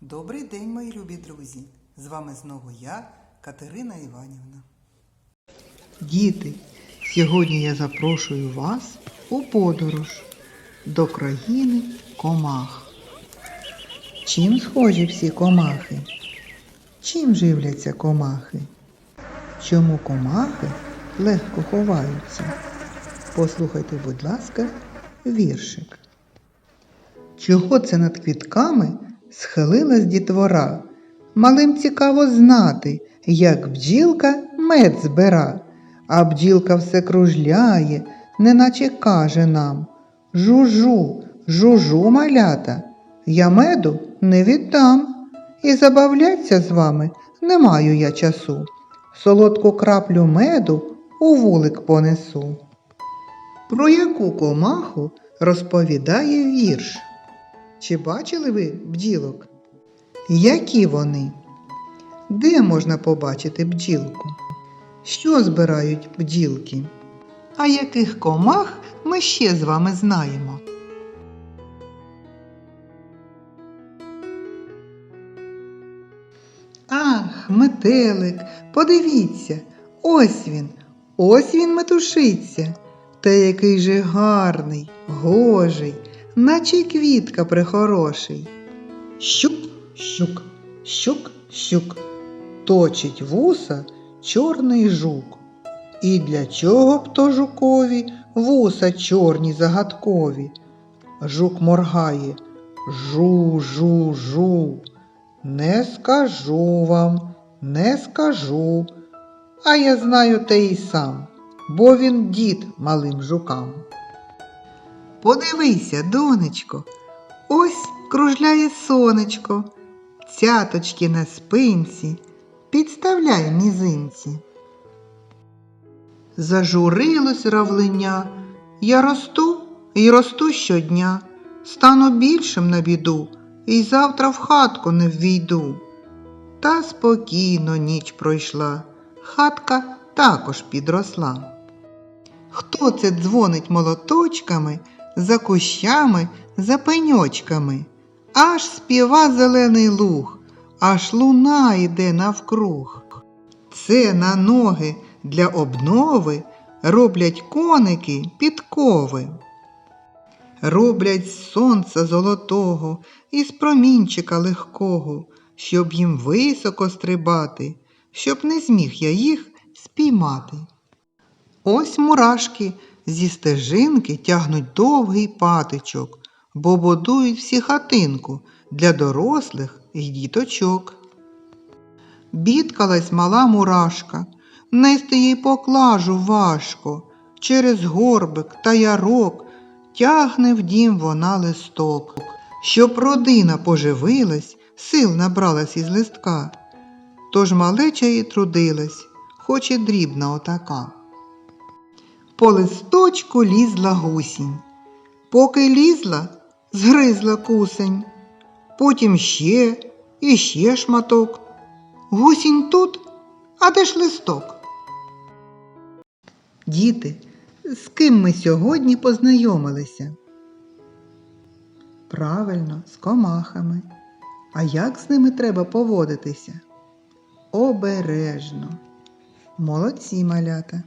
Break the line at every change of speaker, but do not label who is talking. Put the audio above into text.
Добрий день, мої любі друзі! З вами знову я, Катерина Іванівна. Діти, сьогодні я запрошую вас у подорож до країни комах. Чим схожі всі комахи? Чим живляться комахи? Чому комахи легко ховаються? Послухайте, будь ласка, віршик. Чого це над квітками схилилась дітвора? Малим цікаво знати, як бджілка мед збира, а бджілка все кружляє, неначе каже нам Жужу, жужу, малята, я меду не віддам, і забавляться з вами не маю я часу. Солодку краплю меду у вулик понесу. Про яку комаху розповідає вірш? Чи бачили ви бджілок? Які вони? Де можна побачити бджілку? Що збирають бджілки? А яких комах ми ще з вами знаємо? Ах, метелик, подивіться, ось він, ось він метушиться. Та який же гарний, гожий, наче квітка прихороший. Щук, щук, щук, щук, точить вуса чорний жук. І для чого б то жукові вуса чорні загадкові? Жук моргає жу, жу, жу. Не скажу вам, не скажу. А я знаю те і сам, бо він дід малим жукам. Подивися, донечко, ось кружляє сонечко, цяточки на спинці, підставляй мізинці. Зажурилось равлиня, я росту і росту щодня, стану більшим на біду, і завтра в хатку не ввійду. Та спокійно ніч пройшла, хатка також підросла. Хто це дзвонить молоточками за кущами, за пеньочками? Аж співа зелений луг, аж луна йде навкруг. Це на ноги для обнови роблять коники підкови. Роблять з сонця золотого і з промінчика легкого, щоб їм високо стрибати, щоб не зміг я їх спіймати. Ось мурашки зі стежинки тягнуть довгий патичок, бо будують всі хатинку для дорослих і діточок. Бідкалась мала мурашка, нести їй поклажу важко, через горбик та ярок тягне в дім вона листок. Щоб родина поживилась, сил набралась із листка. Тож малеча і трудилась, хоч і дрібна отака. По листочку лізла гусінь. Поки лізла, згризла кусень. Потім ще і ще шматок. Гусінь тут, а де ж листок? Діти, з ким ми сьогодні познайомилися? Правильно, з комахами. А як з ними треба поводитися? Обережно. Молодці малята.